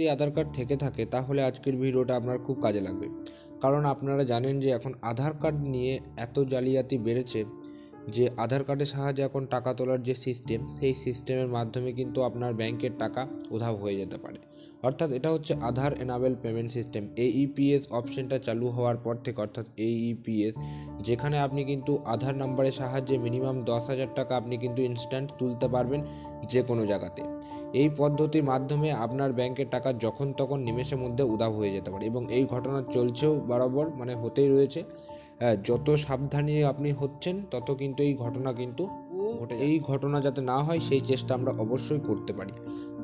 যদি আধার কার্ড থেকে থাকে, তাহলে আজকের ভিডিওটা আপনার খুব কাজে লাগবে। কারণ আপনারা জানেন যে এখন আধার কার্ড নিয়ে এত জালিয়াতি বেড়েছে যে আধার কার্ডের সাহায্যে এখন টাকা তোলার যে সিস্টেম সেই সিস্টেমের মাধ্যমে কিন্তু আপনার ব্যাংকের টাকা উধাও হয়ে যেতে পারে। অর্থাৎ এটা হচ্ছে Aadhaar enabled payment system AEPS অপশনটা চালু হওয়ার পর থেকে, অর্থাৎ এইপিএস যেখানে আপনি কিন্তু আধার নাম্বারের সাহায্যে মিনিমাম দশ হাজার টাকা আপনি কিন্তু ইনস্ট্যান্ট তুলতে পারবেন যে কোনো জায়গাতে। এই পদ্ধতির মাধ্যমে আপনার ব্যাংকের টাকা যখন তখন নিমেষের মধ্যে উধাও হয়ে যেতে পারে এবং এই ঘটনা চলছেও বরাবর মানে হতেই রয়েছে। যত সাবধানী আপনি হচ্ছেন, তত কিন্তু এই ঘটনা কিন্তু ঘটে এই ঘটনা যাতে না হয়, সেই চেষ্টা আমরা অবশ্যই করতে পারি।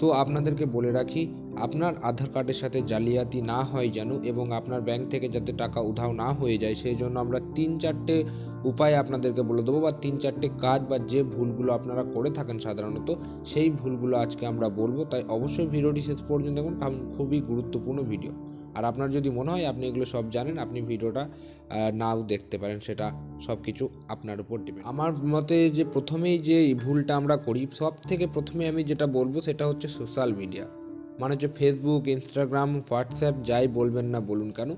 তো আপনাদেরকে বলে রাখি, আপনার আধার কার্ডের সাথে জালিয়াতি না হয় যেন এবং আপনার ব্যাংক থেকে যাতে টাকা উধাও না হয়ে যায়, সেই জন্য আমরা তিন চারটে উপায় আপনাদেরকে বলে দেবো বা তিন চারটে কাজ বা যে ভুলগুলো আপনারা করে থাকেন সাধারণত, সেই ভুলগুলো আজকে আমরা বলব। তাই অবশ্যই ভিডিওটি শেষ পর্যন্ত দেখুন, কারণ খুবই গুরুত্বপূর্ণ ভিডিও। আর আপনার যদি মনে হয় আপনি এগুলো সব জানেন, আপনি ভিডিওটা নাও দেখতে পারেন, সেটা সব কিছু আপনার উপর ডিপেন্ড আমার মতে যে প্রথমেই যে ভুলটা আমরা করি সব থেকে প্রথমে আমি যেটা বলব সেটা হচ্ছে সোশ্যাল মিডিয়া মানে হচ্ছে ফেসবুক ইনস্টাগ্রাম হোয়াটসঅ্যাপ যাই বলবেন না বলুন কেন,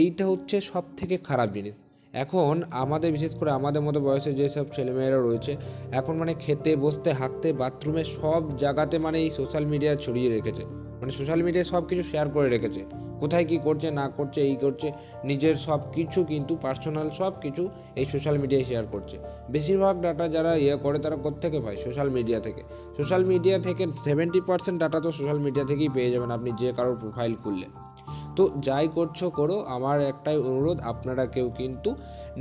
এইটা হচ্ছে সব থেকে খারাপ জিনিস। এখন আমাদের, বিশেষ করে আমাদের মতো বয়সে যেসব ছেলেমেয়েরা রয়েছে, এখন মানে খেতে, বসতে হাঁকতে বাথরুমে সব জায়গাতে মানে এই সোশ্যাল মিডিয়া ছড়িয়ে রেখেছে। মানে সোশ্যাল মিডিয়ায় সব কিছু শেয়ার করে রেখেছে। কোথায় কি করছে, না করছে, এই করছে, নিজের সব কিছু কিন্তু পার্সোনাল সব কিছু এই সোশ্যাল মিডিয়ায় শেয়ার করছে। বেশিরভাগ ডাটা যারা ইয়ে করে তারা কোত্থেকে পায় সোশ্যাল মিডিয়া থেকে। সোশ্যাল মিডিয়া থেকে সেভেন্টি পার্সেন্ট ডাটা তো সোশ্যাল মিডিয়া থেকেই পেয়ে যাবেন আপনি যে কারোর প্রোফাইল খুললে। তো যাই করছ করো, আমার একটাই অনুরোধ, আপনারা কেউ কিন্তু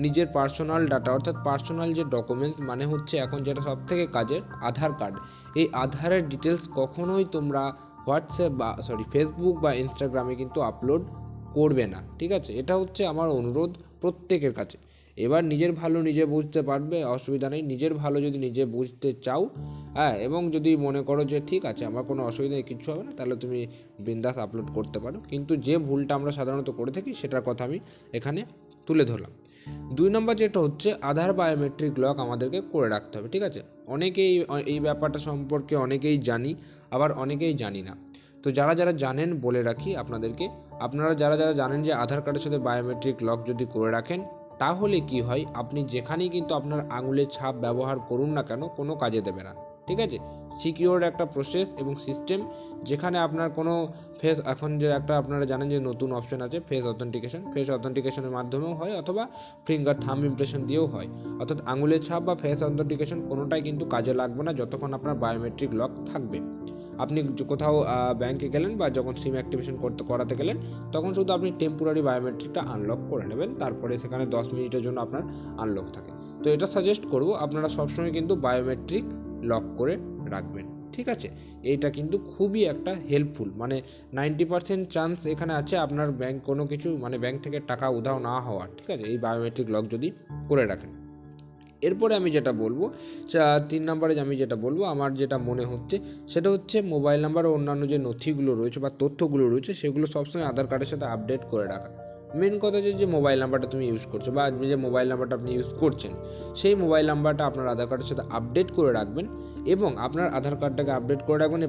নিজের পার্সোনাল ডাটা অর্থাৎ পার্সোনাল যে ডকুমেন্টস মানে হচ্ছে এখন যেটা সব থেকে কাজের, আধার কার্ড এই আধারের ডিটেলস কখনোই তোমরা হোয়াটসঅ্যাপ বা সরি ফেসবুক বা ইনস্টাগ্রামে কিন্তু আপলোড করবে না, ঠিক আছে? এটা হচ্ছে আমার অনুরোধ প্রত্যেকের কাছে। এবার নিজের ভালো নিজে বুঝতে পারবে, অসুবিধা নেই। নিজের ভালো যদি নিজে বুঝতে চাও হ্যাঁ এবং যদি মনে করো যে ঠিক আছে, আমার কোনো অসুবিধা কিচ্ছু হবে না, তাহলে তুমি বিন্দাস আপলোড করতে পারো। কিন্তু যে ভুলটা আমরা সাধারণত করে থাকি, সেটার কথা আমি এখানে তুলে ধরলাম। দুই নম্বর যেটা হচ্ছে, আধার বায়োমেট্রিক লক আমাদেরকে করে রাখতে হবে, ঠিক আছে? অনেকেই এই ব্যাপারটা সম্পর্কে অনেকেই জানি, আবার অনেকেই জানি না। তো যারা যারা জানেন, বলে রাখি আপনাদেরকে, আপনারা যারা যারা জানেন যে আধার কার্ডের সাথে বায়োমেট্রিক লক যদি করে রাখেন, তাহলে কি হয়, আপনি যেখানেই কিন্তু আপনার আঙুলের ছাপ ব্যবহার করুন না কেন, কোনো কাজে দেবে না। ঠিক আছে? সিকিওর একটা প্রসেস এবং সিস্টেম যেখানে আপনার কোনো ফেস এখন যে একটা আপনারা জানেন যে নতুন অপশন আছে ফেস অথেন্টিকেশন ফেস অথেন্টিকেশনের মাধ্যমেও হয় অথবা ফিঙ্গার থাম ইমপ্রেশন দিয়েও হয়। অর্থাৎ আঙুলের ছাপ বা ফেস অথেন্টিকেশন কোনোটাই কিন্তু কাজে লাগবে না যতক্ষণ আপনার বায়োমেট্রিক লক থাকবে। আপনি কোথাও ব্যাংকে গেলেন বা যখন সিম অ্যাক্টিভেশন করতে, করাতে গেলেন, তখন শুধু আপনি টেম্পোরারি বায়োমেট্রিকটা আনলক করে নেবেন। তারপরে সেখানে দশ মিনিটের জন্য আপনার আনলক থাকে। তো এটা সাজেস্ট করব, আপনারা সবসময় কিন্তু বায়োমেট্রিক লক করে রাখবেন। ঠিক আছে? এইটা কিন্তু খুবই একটা হেল্পফুল মানে নাইনটি পার্সেন্ট চান্স এখানে আছে আপনার ব্যাংক কোনো কিছু মানে ব্যাংক থেকে টাকা উধাও না হওয়ার। ঠিক আছে? এই বায়োমেট্রিক লক যদি করে রাখেন। এরপরে আমি যেটা বলব তিন নম্বরে আমি যেটা বলব, আমার যেটা মনে হচ্ছে, সেটা হচ্ছে মোবাইল নাম্বার ও অন্যান্য যে নথিগুলো রয়েছে বা তথ্যগুলো রয়েছে, সেগুলো সবসময় আধার কার্ডের সাথে আপডেট করে রাখা। মেন কথা যে যে মোবাইল নাম্বারটা তুমি ইউজ করছ বা যে মোবাইল নাম্বারটা আপনি ইউজ করছেন, সেই মোবাইল নাম্বারটা আপনার আধার কার্ডের সাথে আপডেট করে রাখবেন এবং আপনার আধার কার্ডটাকে আপডেট করে রাখবেন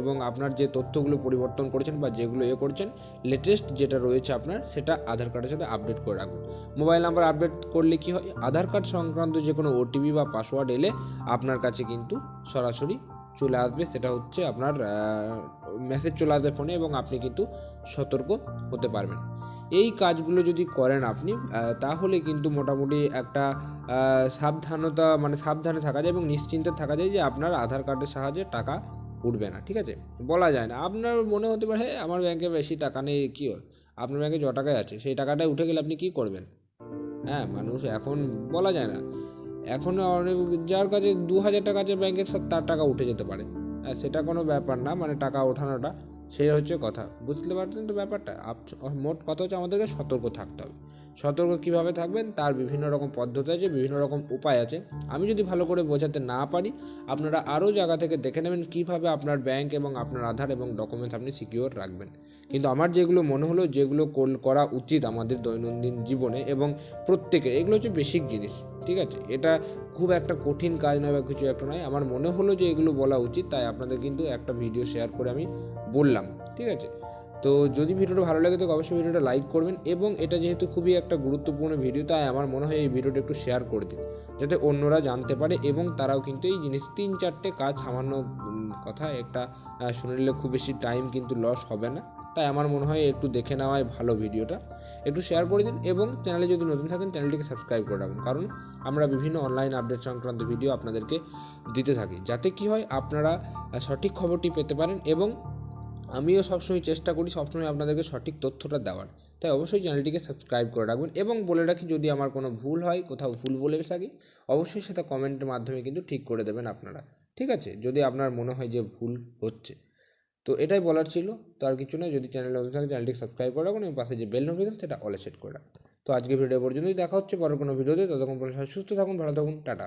এবং আপনার যে তথ্যগুলো পরিবর্তন করেছেন বা যেগুলো ইয়ে করছেন লেটেস্ট যেটা রয়েছে আপনার, সেটা আধার কার্ডের সাথে আপডেট করে রাখবেন। মোবাইল নাম্বার আপডেট করলে কি হয়? আধার কার্ড সংক্রান্ত যে কোনো ওটিপি বা পাসওয়ার্ড এলে আপনার কাছে কিন্তু সরাসরি চলে আসবে। সেটা হচ্ছে আপনার মেসেজ চলে আসবে ফোনে এবং আপনি কিন্তু সতর্ক হতে পারবেন। এই কাজগুলো যদি করেন আপনি তাহলে কিন্তু মোটামুটি একটা সাবধানতা মানে সাবধানে থাকা যায় এবং নিশ্চিন্তে থাকা যায় যে আপনার আধার কার্ডের সাহায্যে টাকা উঠবে না ঠিক আছে? বলা যায় না। আপনার মনে হতে পারে "হ্যাঁ, আমার ব্যাংকে বেশি টাকা নেই কী হয়? আপনার ব্যাংকে য টাকায় আছে সেই টাকাটা উঠে গেলে আপনি কী করবেন? হ্যাঁ মানুষ এখন বলা যায় না। এখন অনেক যার কাছে দু হাজার টাকা আছে ব্যাংকের তার টাকা উঠে যেতে পারে। সেটা কোনো ব্যাপার না মানে টাকা ওঠানোটা। সেই হচ্ছে কথা। বুঝতে পারছেন তো ব্যাপারটা? মোট কথা হচ্ছে আমাদেরকে সতর্ক থাকতে হবে। সতর্ক কীভাবে থাকবেন? তার বিভিন্ন রকম পদ্ধতি আছে, বিভিন্ন রকম উপায় আছে। আমি যদি ভালো করে বোঝাতে না পারি, আপনারা আরও জায়গা থেকে দেখে নেবেন কীভাবে আপনার ব্যাংক এবং আপনার আধার এবং ডকুমেন্টস আপনি সিকিওর রাখবেন। কিন্তু আমার যেগুলো মনে হলো, যেগুলো করা উচিত আমাদের দৈনন্দিন জীবনে এবং প্রত্যেকের, এগুলো হচ্ছে বেসিক জিনিস। ঠিক আছে? এটা খুব একটা কঠিন কাজ নয় বা কিছু একটা নয়। আমার মনে হলো যে এগুলো বলা উচিত, তাই আপনাদের কিন্তু একটা ভিডিও শেয়ার করে আমি বললাম, ঠিক আছে? তো যদি ভিডিওটা ভালো লাগে, তো অবশ্যই ভিডিওটা লাইক করবেন এবং এটা যেহেতু খুবই একটা গুরুত্বপূর্ণ ভিডিও, তাই আমার মনে হয় এই ভিডিওটা একটু শেয়ার করে দিন, যাতে অন্যরা জানতে পারে এবং তারাও কিন্তু এই জিনিস তিন চারটে কাজ সামান্য কথা একটা শুনে নিলে খুব বেশি টাইম কিন্তু লস হবে না। তাই আমার মনে হয় একটু দেখে নেওয়াই ভালো ভিডিওটা। একটু শেয়ার করে দিন এবং চ্যানেলে যদি নতুন থাকেন চ্যানেলটিকে সাবস্ক্রাইব করে রাখুন। কারণ আমরা বিভিন্ন অনলাইন আপডেট সংক্রান্ত ভিডিও আপনাদেরকে দিতে থাকি। যাতে কি হয়, আপনারা সঠিক খবরটি পেতে পারেন এবং আমিও সবসময় চেষ্টা করি, সবসময় আপনাদেরকে সঠিক তথ্যটা দেওয়ার। তাই অবশ্যই চ্যানেলটিকে সাবস্ক্রাইব করে রাখবেন এবং বলে রাখি, যদি আমার কোনো ভুল হয়, কোথাও ভুল বলে থাকি, অবশ্যই সেটা কমেন্টের মাধ্যমে কিন্তু ঠিক করে দেবেন আপনারা। ঠিক আছে? যদি আপনার মনে হয় যে ভুল হচ্ছে। তো এটাই বলার ছিল। তো আর কিছু নয়, যদি চ্যানেল নতুন থাকে চ্যানেলটি সাবস্ক্রাইব করে রাখুন এবং পাশে যে বেল নোটিফিকেশন সেটা অলে সেট করে রাখুন। তো আজকে ভিডিও পর্যন্তই। দেখা হচ্ছে পরের কোনো ভিডিওতে ততক্ষণ পর্যন্ত সুস্থ থাকুন, ভালো থাকুন, টাটা।